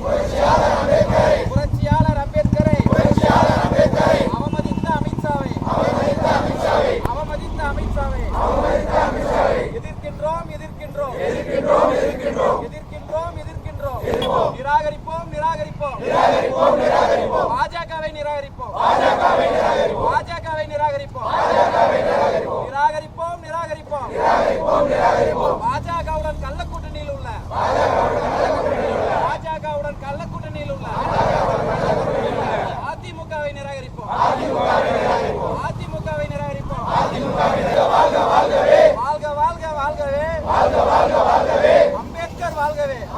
புரட்சியாளர் அம்பேத்கரை. அவமதித்த அமித்ஷாவை. அவமதித்த அமித்ஷாவை. எதிர்க்கின்றோம் எதிர்க்கின்றோம் எதிர்க்கின்றோம். எதிர்க்கின்றோம் எதிர்க்கின்றோம். நிராகரிப்போம் நிராகரிப்போம் பாஜகவை நிராகரிப்போம் பாஜகவை நிராகரிப்போம் நிராகரிப்போம் நிராகரிப்போம் பாஜகவுடன் கள்ள கூட்டணியில் உள்ள பாஜகவுடன் கள்ள கூட்டணியில் உள்ள அதிமுகவை நிராகரிப்போம் அதிமுகவை நிராகரிப்போம் வாழ்க வாழ்க வாழ்கவே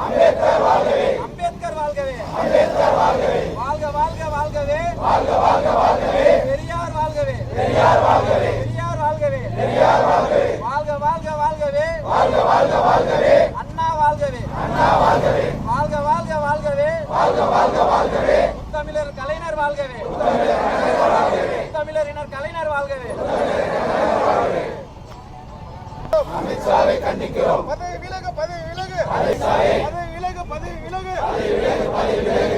அம்பேத்கர் வாழ்கவே. அம்பேத்கர் வாழ்கவே. வாழ்க வாழ்க வாழ்கவே. பெரியார் வாழ்கவே. பெரியார் வாழ்கவே. வாழ்க வாழ்க வாழ்கவே. அண்ணா வாழ்கவே. வாழ்க வாழ்க வாழ்கவே. தமிழர் கலைஞர் வாழ்கவே. முத்தமிழரினர் கலைஞர் வாழ்கவே. பதவி விலகு பதவி விலகு. பதவி விலகு பதவி விலகு.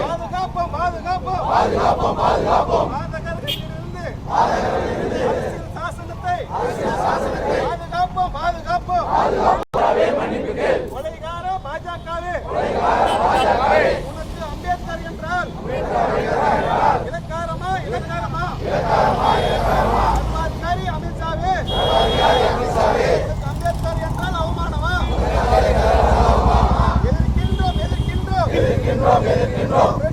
பாதுகாப்போம் பாதுகாப்போம். பாதுகாப்போம் பாதுகாப்போம். பாதகர்களிலிருந்து அரசியல் சாசனத்தை பாதுகாப்போம் பாதுகாப்போம். கொலைகார பாஜகவே. உனக்கு அம்பேத்கர் அவமானமா எதிர்க்கின்றோம் எதிர்க்கின்றோம் எதிர்க்கின்றோம்